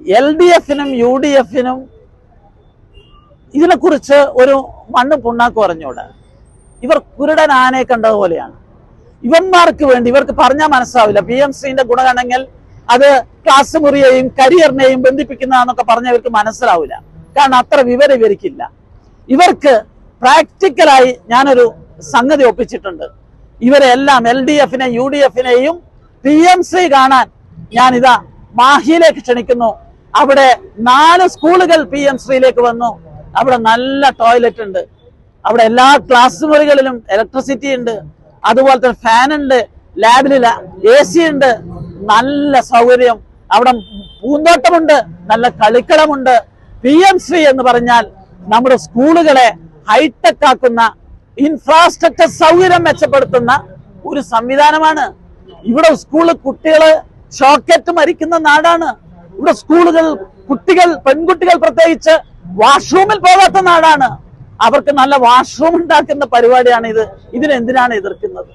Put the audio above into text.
L D എഫിനും U D എഫിനും ഇതിനെക്കുറിച്ച് ഒരു മണ്ണ് പുണ്ണാക്ക് പറഞ്ഞൂടെ ഇവർ കുരുടൻ ആനയെ കണ്ടതുപോലെയാണ് ഇവന്മാർക്ക് വേണ്ടി ഇവർക്ക് പറഞ്ഞാൽ മനസ്സിലാവില്ല. പി എം സിന്റെ ഗുണഗണങ്ങൾ അത് ക്ലാസ് മുറിയെയും കരിയറിനെയും ബന്ധിപ്പിക്കുന്നതാന്നൊക്കെ പറഞ്ഞ ഇവർക്ക് മനസ്സിലാവില്ല. കാരണം അത്ര വിവരം ഇവർക്കില്ല. ഇവർക്ക് പ്രാക്ടിക്കലായി ഞാനൊരു സംഗതി ഒപ്പിച്ചിട്ടുണ്ട്. ഇവരെല്ലാം എൽ ഡി എഫിനെ യു ഡി എഫിനെയും പി എം സി കാണാൻ ഞാനിതാ മാഹിയിലേക്ക് ക്ഷണിക്കുന്നു. അവിടെ നാല് സ്കൂളുകൾ പി എം ശ്രീയിലേക്ക് വന്നു. അവിടെ നല്ല ടോയ്ലറ്റ് ഉണ്ട്. അവിടെ എല്ലാ ക്ലാസ് മുറികളിലും ഇലക്ട്രിസിറ്റി ഉണ്ട്. അതുപോലെ തന്നെ ഫാൻ ഉണ്ട്. ലാബിൽ എ സി ഉണ്ട്. നല്ല സൗകര്യം. അവിടെ പൂന്തോട്ടമുണ്ട്. നല്ല കളിക്കളമുണ്ട് പി എം ശ്രീ എന്ന് പറഞ്ഞാൽ നമ്മുടെ സ്കൂളുകളെ ഹൈടെക് ആക്കുന്ന ഇൻഫ്രാസ്ട്രക്ചർ സൗകര്യം മെച്ചപ്പെടുത്തുന്ന ഒരു സംവിധാനമാണ്. ഇവിടെ സ്കൂളിൽ കുട്ടികൾ ഷോക്കറ്റ് മരിക്കുന്ന നാടാണ്. ഇവിടെ സ്കൂളുകൾ കുട്ടികൾ പെൺകുട്ടികൾ പ്രത്യേകിച്ച് വാഷ്റൂമിൽ പോകാത്ത നാടാണ്. അവർക്ക് നല്ല വാഷ്റൂം ഉണ്ടാക്കുന്ന പരിപാടിയാണ് ഇത് ഇതിനെന്തിനാണ് എതിർക്കുന്നത്?